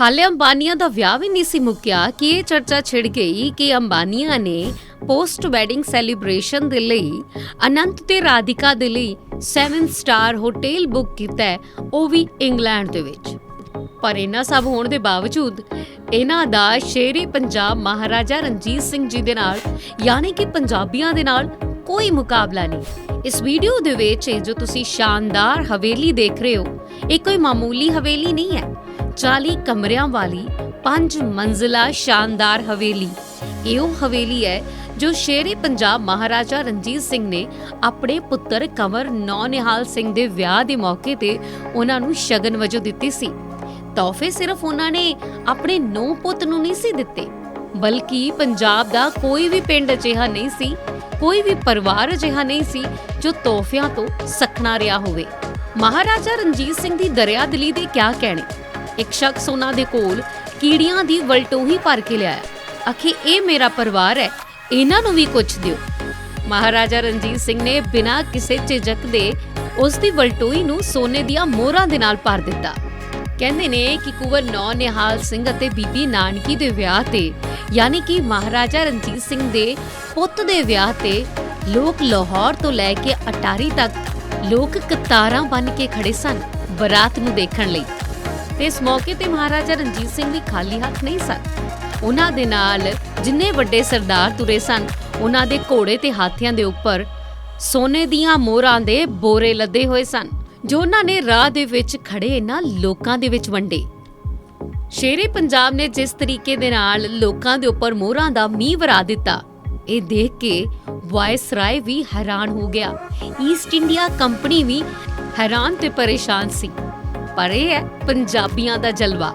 ਹਾਲੇ ਅੰਬਾਨੀਆਂ ਦਾ ਵਿਆਹ ਵੀ ਨਹੀਂ ਸੀ ਮੁੱਕਿਆ ਕਿ ਇਹ ਚਰਚਾ ਛਿੜ ਗਈ ਕਿ ਅੰਬਾਨੀਆਂ ਨੇ ਪੋਸਟ ਵੈਡਿੰਗ ਸੈਲੀਬ੍ਰੇਸ਼ਨ ਦੇ ਲਈ, ਅਨੰਤ ਤੇ ਰਾਧਿਕਾ ਦੇ ਲਈ 7 ਸਟਾਰ ਹੋਟਲ ਬੁੱਕ ਕੀਤਾ ਹੈ, ਉਹ ਵੀ ਇੰਗਲੈਂਡ ਦੇ ਵਿੱਚ। ਪਰ ਇਹਨਾਂ ਸਭ ਹੋਣ ਦੇ ਬਾਵਜੂਦ, ਇਹਨਾਂ ਦਾ ਸ਼ੇਰੇ ਪੰਜਾਬ ਮਹਾਰਾਜਾ ਰਣਜੀਤ ਸਿੰਘ ਜੀ ਦੇ ਨਾਲ, ਯਾਨੀ ਕਿ ਪੰਜਾਬੀਆਂ ਦੇ ਨਾਲ ਕੋਈ ਮੁਕਾਬਲਾ ਨਹੀਂ। ਇਸ ਵੀਡੀਓ ਦੇ ਵਿੱਚ ਜੋ ਤੁਸੀਂ ਸ਼ਾਨਦਾਰ ਹਵੇਲੀ ਦੇਖ ਰਹੇ ਹੋ, ਇਹ ਕੋਈ ਮਾਮੂਲੀ ਹਵੇਲੀ ਨਹੀਂ ਹੈ। 40 ਕਮਰਿਆਂ ਵਾਲੀ 5 ਮੰਜ਼ਿਲਾ ਸ਼ਾਨਦਾਰ ਹਵੇਲੀ। ਇਹ ਉਹ ਹਵੇਲੀ ਹੈ ਜੋ ਸ਼ੇਰੇ ਪੰਜਾਬ ਮਹਾਰਾਜਾ ਰਣਜੀਤ ਸਿੰਘ ਨੇ ਆਪਣੇ ਪੁੱਤਰ ਕੰਵਰ ਨੌਨਿਹਾਲ ਸਿੰਘ ਦੇ ਵਿਆਹ ਦੇ ਮੌਕੇ ਤੇ ਉਹਨਾਂ ਨੂੰ ਸ਼ਗਨ ਵਜੋਂ ਦਿੱਤੀ ਸੀ। ਤੋਹਫੇ ਸਿਰਫ ਉਹਨਾਂ ਨੇ ਆਪਣੇ ਨੌ ਪੁੱਤ ਨੂੰ ਨਹੀਂ ਸੀ ਦਿੱਤੇ, ਬਲਕਿ ਪੰਜਾਬ ਦਾ ਕੋਈ ਵੀ ਪਿੰਡ ਅਜਿਹਾ ਨਹੀਂ ਸੀ ਕੋਈ ਵੀ ਪਰਿਵਾਰ ਅਜਿਹਾ ਨਹੀਂ ਸੀ ਜੋ ਤੋਹਫਿਆਂ ਤੋਂ ਸਖਣਾ ਰਿਹਾ ਹੋਵੇ। ਮਹਾਰਾਜਾ ਰਣਜੀਤ ਸਿੰਘ ਦੀ ਦਰਿਆਦਿਲੀ ਦੇ ਕਿਆ ਕਹਿਣੇ? ਇੱਕ ਸ਼ਖਸ ਉਹਨਾਂ ਦੇ ਕੋਲ ਕੀੜੀਆਂ ਦੀ ਵਲਟੋਹੀ ਭਰ ਕੇ ਲਿਆਇਆ। ਅਖੇ ਇਹ ਮੇਰਾ ਪਰਿਵਾਰ ਹੈ, ਇਹਨਾਂ ਨੂੰ ਵੀ ਕੁਝ ਦਿਓ। ਮਹਾਰਾਜਾ ਰਣਜੀਤ ਸਿੰਘ ਨੇ ਬਿਨਾਂ ਕਿਸੇ ਝਿਜਕ ਦੇ ਉਸ ਦੀ ਵਲਟੋਈ ਨੂੰ ਸੋਨੇ ਦੀਆਂ ਮੋਹਰਾਂ ਦੇ ਨਾਲ ਭਰ ਦਿੱਤਾ। ਕਹਿੰਦੇ ਨੇ ਕਿ ਕੁਵਰ ਨੌ ਨਿਹਾਲ ਸਿੰਘ ਅਤੇ ਬੀਬੀ ਨਾਨਕੀ ਦੇ ਵਿਆਹ ਤੇ, ਯਾਨੀ ਕਿ ਮਹਾਰਾਜਾ ਰਣਜੀਤ ਸਿੰਘ ਦੇ ਪੁੱਤ ਦੇ ਵਿਆਹ ਤੇ ਲੋਕ ਲਾਹੌਰ ਤੋਂ ਲੈ ਕੇ ਅਟਾਰੀ ਤੱਕ ਲੋਕ ਕਤਾਰਾਂ ਬਨ ਕੇ ਖੜੇ ਸਨ ਬਰਾਤ ਨੂੰ ਦੇਖਣ ਲਈ। ਤੇ ਇਸ ਮੌਕੇ ਤੇ ਮਹਾਰਾਜਾ ਰਣਜੀਤ ਸਿੰਘ ਵੀ ਖਾਲੀ ਹੱਥ ਨਹੀਂ ਸਨ। ਉਹਨਾਂ ਦੇ ਨਾਲ ਜਿੰਨੇ ਵੱਡੇ ਸਰਦਾਰ ਤੁਰੇ ਸਨ, ਉਹਨਾਂ ਦੇ ਘੋੜੇ ਤੇ ਹਾਥੀਆਂ ਦੇ ਉੱਪਰ ਸੋਨੇ ਦੀਆਂ ਮੋਹਰਾਂ ਦੇ ਬੋਰੇ ਲੱਦੇ ਹੋਏ ਸਨ। ਜੋ ਉਹਨਾਂ ਨੇ ਰਾਹ ਦੇ ਵਿੱਚ ਖੜੇ ਇਹਨਾਂ ਲੋਕਾਂ ਦੇ ਵਿੱਚ ਵੰਡੇ। ਸ਼ੇਰੇ ਪੰਜਾਬ ਨੇ ਜਿਸ ਤਰੀਕੇ ਦੇ ਨਾਲ ਲੋਕਾਂ ਦੇ ਉੱਪਰ ਮੋਹਰਾਂ ਦਾ ਮੀਂਹ ਵਰਾ ਦਿੱਤਾ, ਇਹ ਦੇਖ ਕੇ ਵਾਇਸਰਾਏ ਵੀ ਹੈਰਾਨ ਹੋ ਗਿਆ। ਈਸਟ ਇੰਡੀਆ ਕੰਪਨੀ ਵੀ ਹੈਰਾਨ ਤੇ ਪਰੇਸ਼ਾਨ ਸੀ। ਪਰ ਇਹ ਹੈ ਪੰਜਾਬੀਆਂ ਦਾ ਜਲਵਾ।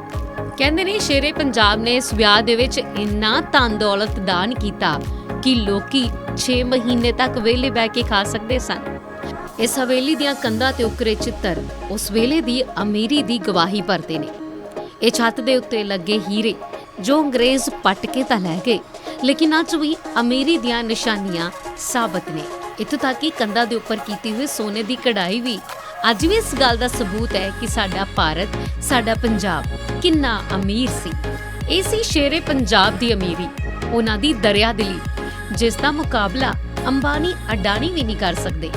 ਕਹਿੰਦੇ ਨੇ ਸ਼ੇਰੇ ਪੰਜਾਬ ਨੇ ਇਸ ਵਿਆਹ ਦੇ ਵਿੱਚ ਇੰਨਾ ਧਨ ਦੌਲਤ ਦਾਨ ਕੀਤਾ ਕਿ ਲੋਕੀ 6 ਮਹੀਨੇ ਤੱਕ ਵਿਹਲੇ ਬਹਿ ਕੇ ਖਾ ਸਕਦੇ ਸਨ। ਇਸ ਹਵੇਲੀ ਦੀਆਂ ਕੰਧਾਂ ਤੇ ਉਕਰੇ ਚਿੱਤਰ ਉਸ ਵੇਲੇ ਦੀ ਅਮੀਰੀ ਦੀ ਗਵਾਹੀ ਭਰਦੇ ਨੇ। ਇਹ ਛੱਤ ਦੇ ਉੱਤੇ ਲੱਗੇ ਹੀਰੇ ਜੋ ਅੰਗਰੇਜ਼ ਪੱਟ ਕੇ ਤਾਂ ਲੈ ਗਏ, ਲੇਕਿਨ ਅੱਜ ਵੀ ਅਮੀਰੀ ਦੀਆਂ ਨਿਸ਼ਾਨੀਆਂ ਸਾਬਤ ਨੇ। ਇੱਥੋਂ ਤੱਕ ਕਿ ਕੰਧਾਂ ਦੇ ਉੱਪਰ ਕੀਤੀ ਹੋਈ ਸੋਨੇ ਦੀ ਕਢਾਈ ਵੀ ਅੱਜ ਵੀ ਇਸ ਗੱਲ ਦਾ ਸਬੂਤ ਹੈ ਕਿ ਸਾਡਾ ਭਾਰਤ, ਸਾਡਾ ਪੰਜਾਬ ਕਿੰਨਾ ਅਮੀਰ ਸੀ। ਇਹ ਸੀ ਸ਼ੇਰੇ ਪੰਜਾਬ ਦੀ ਅਮੀਰੀ, ਉਹਨਾਂ ਦੀ ਦਰਿਆਦਿਲੀ ਜਿਸ ਦਾ ਮੁਕਾਬਲਾ ਅੰਬਾਨੀ ਅਡਾਨੀ ਵੀ ਨਹੀਂ ਕਰ ਸਕਦੇ।